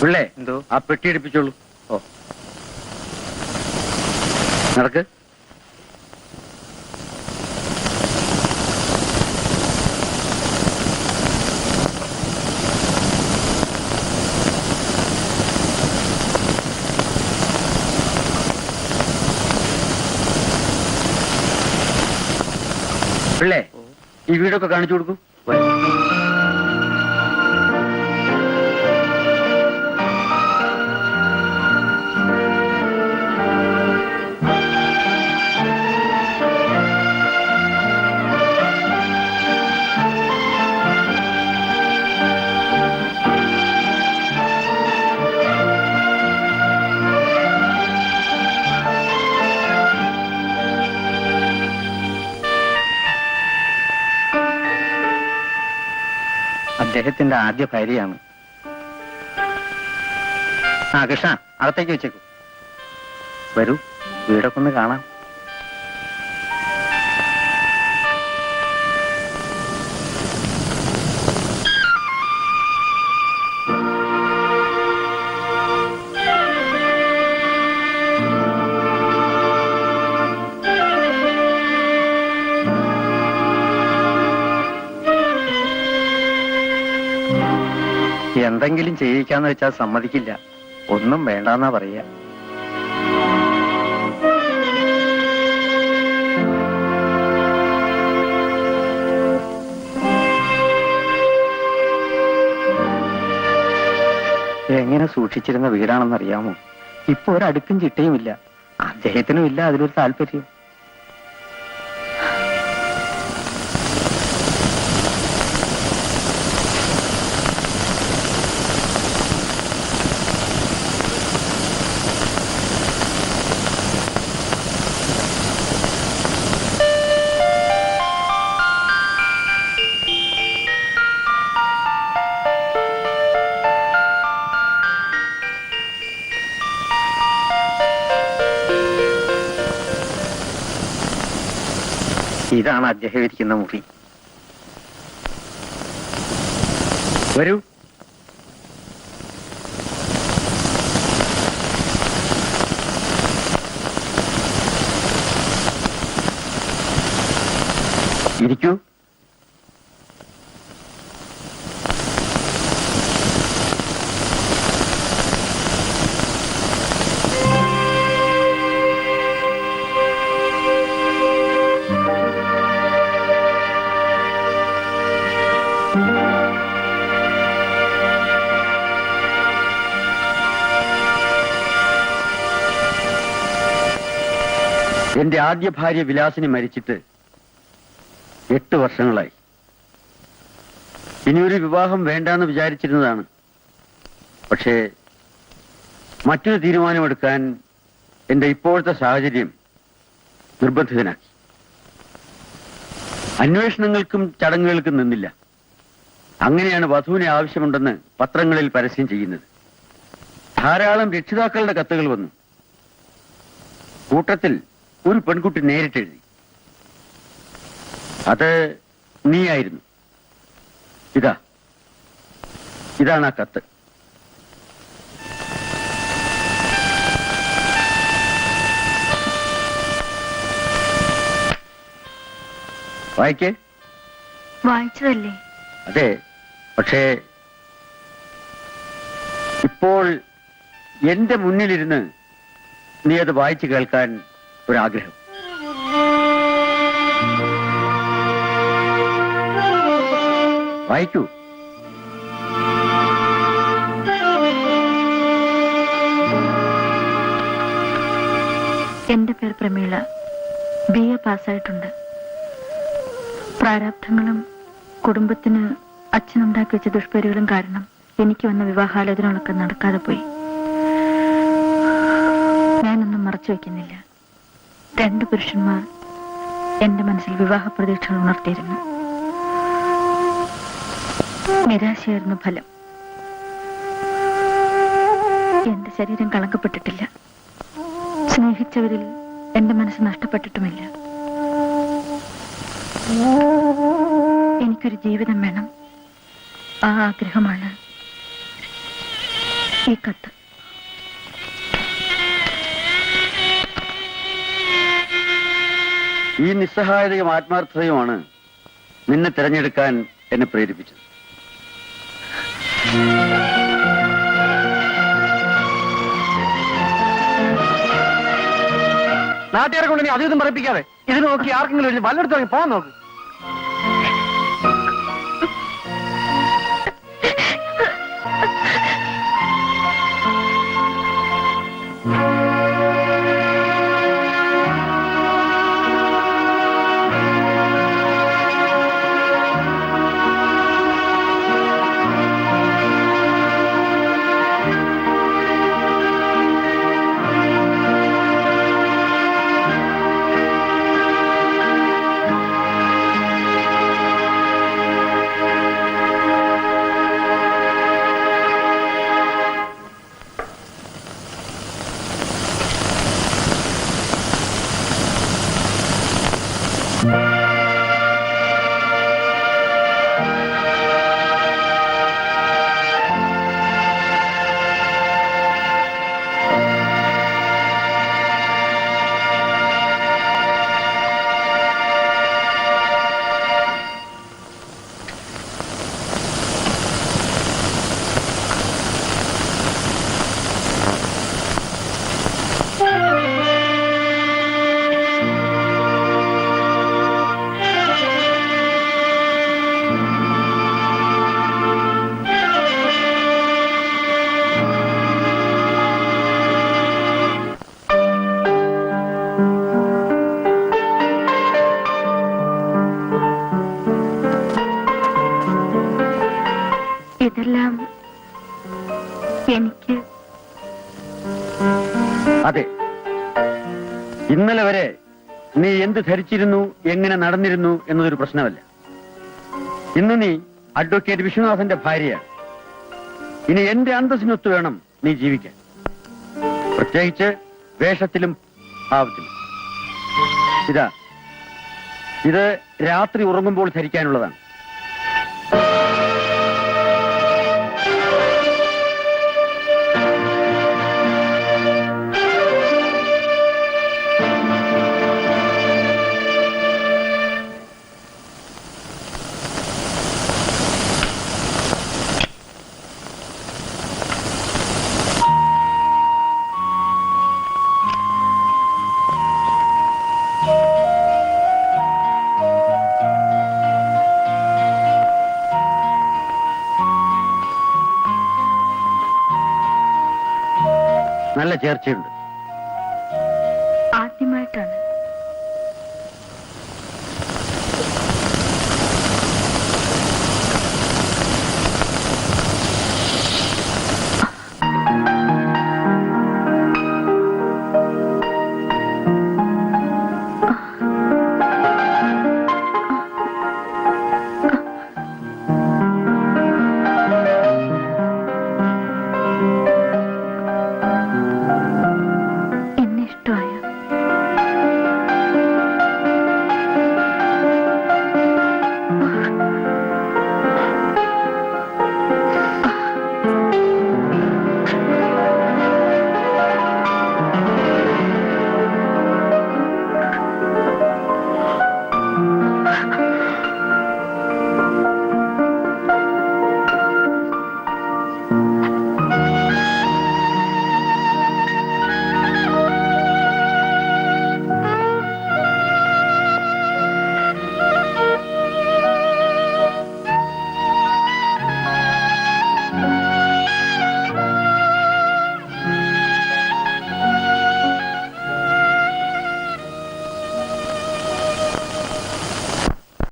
പിള്ളേ എന്തോ? ആ പെട്ടി എടുപ്പിച്ചോളൂ. ഓ. നടക്ക്. പിള്ളേ ഈ വീടൊക്കെ കാണിച്ചു കൊടുക്കൂ. അദ്ദേഹത്തിന്റെ ആദ്യ ഭാര്യയാണ്. ആ കൃഷ്ണ അകത്തേക്ക് വെച്ചേക്കൂ. വരൂ വീടൊക്കെ ഒന്ന് കാണാം. എന്തെങ്കിലും ചെയ്യിക്കാന്ന് വെച്ചാൽ സമ്മതിക്കില്ല. ഒന്നും വേണ്ടാന്നാ പറയാ. എങ്ങനെ സൂക്ഷിച്ചിരുന്ന വീടാണെന്നറിയാമോ? ഇപ്പൊ ഒരടുക്കും ചിട്ടയും ഇല്ല അദ്ദേഹത്തിനും ഇല്ല അതിലൊരു താല്പര്യം. ഇതാണ് അദ്ദേഹം ഇരിക്കുന്ന മുറി. വരൂ. ഇരിക്കൂ. എന്റെ ആദ്യ ഭാര്യ വിലാസിനി മരിച്ചിട്ട് എട്ട് വർഷങ്ങളായി. ഇനിയൊരു വിവാഹം വേണ്ടാന്ന് വിചാരിച്ചിരുന്നതാണ്. പക്ഷേ മറ്റൊരു തീരുമാനമെടുക്കാൻ എന്റെ ഇപ്പോഴത്തെ സാഹചര്യം നിർബന്ധിതനാക്കി. അന്വേഷണങ്ങൾക്കും ചടങ്ങുകൾക്കും നിന്നില്ല. അങ്ങനെയാണ് വധുവിനെ ആവശ്യമുണ്ടെന്ന് പത്രങ്ങളിൽ പരസ്യം ചെയ്യുന്നത്. ധാരാളം രക്ഷിതാക്കളുടെ കത്തുകൾ വന്നു. കൂട്ടത്തിൽ ഒരു പെൺകുട്ടി നേരിട്ട് എഴുതി അത് നീയായിരുന്നു. ഇതാ. ഇതാണ് ആ കത്ത്. വായിക്കേ. വായിച്ചതല്ലേ? അതെ. പക്ഷേ ഇപ്പോൾ എന്റെ മുന്നിലിരുന്ന് നീ അത് വായിച്ചു കേൾക്കാൻ ഒരാഗ്രഹം. വായിക്കൂ. എന്റെ പേര് പ്രമീള. ബി എ പാസ്സായിട്ടുണ്ട്. പ്രാരാബ്ധങ്ങളും കുടുംബത്തിന് അച്ഛനുണ്ടാക്കി വെച്ച ദുഷ്പേരുകളും കാരണം എനിക്ക് വന്ന വിവാഹാലോചനകളൊക്കെ നടക്കാതെ പോയി. ഞാനൊന്നും മറച്ചു വെക്കുന്നില്ല. രണ്ട് പുരുഷന്മാർ എന്റെ മനസ്സിൽ വിവാഹ പ്രതീക്ഷകൾ ഉണർത്തിയിരുന്നു. നിരാശയായിരുന്നു ഫലം. എന്റെ ശരീരം കളങ്കപ്പെട്ടിട്ടില്ല സ്നേഹിച്ചവരിൽ എന്റെ മനസ്സ് നഷ്ടപ്പെട്ടിട്ടുമില്ല. എനിക്കൊരു ജീവിതം വേണം. ആ ആഗ്രഹമാണ് ഈ കത്ത്. ഈ നിസ്സഹായതയും ആത്മാർത്ഥതയുമാണ് നിന്നെ തിരഞ്ഞെടുക്കാൻ എന്നെ പ്രേരിപ്പിച്ചത്. നാട്ടുകാരെ കൊണ്ട് നീ അധികം പറയിപ്പിക്കാതെ. ഇത് നോക്കി ആർക്കെങ്കിലും വല്ലയിടത്ത് പോകാൻ നോക്ക്. എനിക്ക് അതെ. ഇന്നലെ വരെ നീ എന്ത് ധരിച്ചിരുന്നു എങ്ങനെ നടന്നിരുന്നു എന്നതൊരു പ്രശ്നമല്ല. ഇന്ന് നീ അഡ്വക്കേറ്റ് വിശ്വനാഥന്റെ ഭാര്യയാണ്. ഇനി എന്റെ അന്തസ്സിനൊത്ത് വേണം നീ ജീവിക്കാൻ. പ്രത്യേകിച്ച് വേഷത്തിലും ഭാവത്തിലും. ഇതാ. ഇത് രാത്രി ഉറങ്ങുമ്പോൾ ധരിക്കാനുള്ളതാണ്. നല്ല ചേർച്ചയുണ്ട്.